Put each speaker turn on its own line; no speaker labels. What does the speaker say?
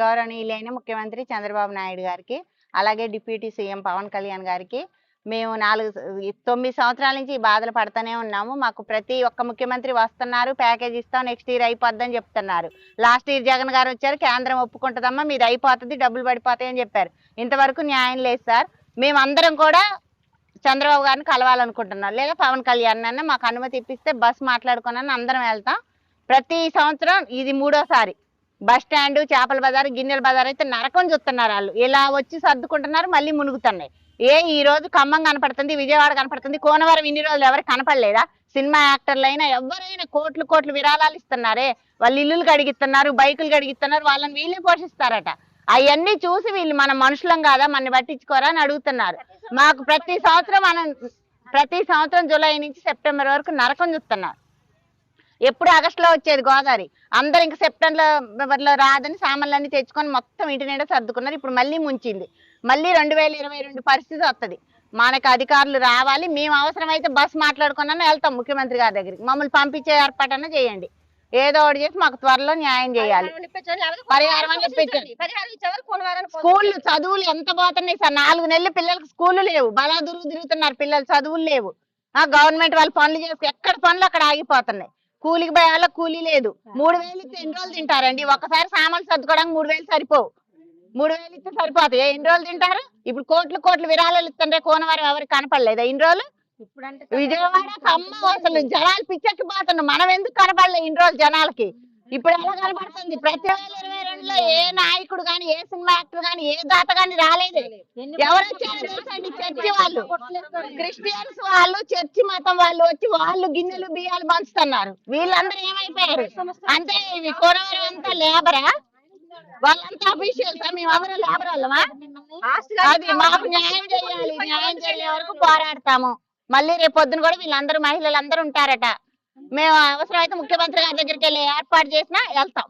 గౌరవనీయులైన ముఖ్యమంత్రి చంద్రబాబు నాయుడు గారికి అలాగే డిప్యూటీ సీఎం పవన్ కళ్యాణ్ గారికి మేము నాలుగు తొమ్మిది సంవత్సరాల నుంచి బాధలు పడుతూనే ఉన్నాము. మాకు ప్రతి ఒక్క ముఖ్యమంత్రి వస్తున్నారు ప్యాకేజ్ ఇస్తాం నెక్స్ట్ ఇయర్ అయిపోద్దని చెప్తున్నారు. లాస్ట్ ఇయర్ జగన్ గారు వచ్చారు కేంద్రం ఒప్పుకుంటుందమ్మా మీది అయిపోతుంది డబ్బులు పడిపోతాయి అని చెప్పారు. ఇంతవరకు న్యాయం లేదు సార్. మేమందరం కూడా చంద్రబాబు గారిని కలవాలనుకుంటున్నాం. లేదా పవన్ కళ్యాణ్ అన్న మాకు అనుమతి ఇప్పిస్తే బస్ మాట్లాడుకున్నాను అందరం వెళ్తాం. ప్రతి సంవత్సరం ఇది మూడోసారి. బస్ స్టాండ్ చేపల బజార్ గిన్నెల బజార్ అయితే నరకం చూస్తున్నారు వాళ్ళు. ఇలా వచ్చి సర్దుకుంటున్నారు మళ్ళీ మునుగుతున్నాయి. ఏ ఈ రోజు ఖమ్మం కనపడుతుంది విజయవాడ కనపడుతుంది కోనవరం ఇన్ని రోజులు ఎవరు కనపడలేదా? సినిమా యాక్టర్లు అయినా ఎవరైనా కోట్లు కోట్లు విరాళాలు ఇస్తున్నారే. వాళ్ళు ఇల్లులు కడిగిస్తున్నారు బైకులు కడిగిస్తున్నారు వాళ్ళని వీళ్ళు పోషిస్తారట. అవన్నీ చూసి వీళ్ళు మన మనుషులం కాదా? మన పట్టించుకోరా అని అడుగుతున్నారు. మాకు ప్రతి సంవత్సరం మనం ప్రతి సంవత్సరం జూలై నుంచి సెప్టెంబర్ వరకు నరకం చూస్తున్నారు. ఎప్పుడు ఆగస్టులో వచ్చేది గోదావరి. అందరు ఇంకా సెప్టెంబర్లో రాదని సామాన్లన్నీ తెచ్చుకొని మొత్తం ఇంటి నిండా సర్దుకున్నారు. ఇప్పుడు మళ్ళీ ముంచింది. మళ్ళీ రెండు వేల ఇరవై రెండు పరిస్థితి వస్తుంది మనకు అధికారులు రావాలి. మేము అవసరమైతే బస్ మాట్లాడుకున్నా వెళ్తాం ముఖ్యమంత్రి గారి దగ్గరికి. మమ్మల్ని పంపించే ఏర్పాటన్నా చేయండి. ఏదో ఒకటి చేసి మాకు త్వరలో న్యాయం చేయాలి. పరిహారం. స్కూళ్ళు చదువులు ఎంత పోతున్నాయి సార్? నాలుగు నెలలు పిల్లలకు స్కూళ్ళు లేవు. బలాదురు తిరుగుతున్నారు పిల్లలు. చదువులు లేవు. ఆ గవర్నమెంట్ వాళ్ళు పనులు చేసి ఎక్కడ పనులు అక్కడ ఆగిపోతున్నాయి. కూలికి పోయే వాళ్ళకి కూలీ లేదు. మూడు వేలు ఇస్తే ఎన్ని రోజులు తింటారండి? ఒకసారి సామాన్లు సర్దుకోవడానికి మూడు వేలు సరిపోవు. మూడు వేలు ఇస్తే సరిపోతాయి. ఎన్ని రోజులు తింటారు? ఇప్పుడు కోట్లు కోట్లు విరాళాలు ఇస్తుంటే కోనవారం ఎవరికి కనపడలేదా? ఇన్ని రోజులు? విజయవాడ ఖమ్మం అసలు జనాలు పిచ్చెక్కిపోతున్నారు. మనం ఎందుకు కనపడలే ఇన్ని రోజులు జనాలకి? ఇప్పుడు ఎలా కనపడుతుంది? ప్రతి వేల ఇరవై రెండులో ఏ నాయకుడు గాని ఏ సినిమా యాక్టర్ గాని ఏ దాత గాని రాలేదు. ఎవరు వచ్చారో చర్చి వాళ్ళు. క్రిస్టియన్స్ వాళ్ళు చర్చి మతం వాళ్ళు వచ్చి వాళ్ళు గిన్నెలు బియ్యాలు పంచుతున్నారు. వీళ్ళందరూ ఏమైపోయారు? అంటే ఇవి కొరవరం అంతా లేబరా? వాళ్ళంతా అఫీషియల్స్? మేము ఎవరు లేబర్ వాళ్ళమా? అది మాకు న్యాయం చేయాలి. న్యాయం చేసే వరకు పోరాడతాము. మళ్ళీ రేపు పొద్దున కూడా వీళ్ళందరూ మహిళలు అందరూ ఉంటారట. మేము అవసరమైతే ముఖ్యమంత్రి గారి దగ్గరికి వెళ్ళి ఏర్పాటు చేసినా వెళ్తాం.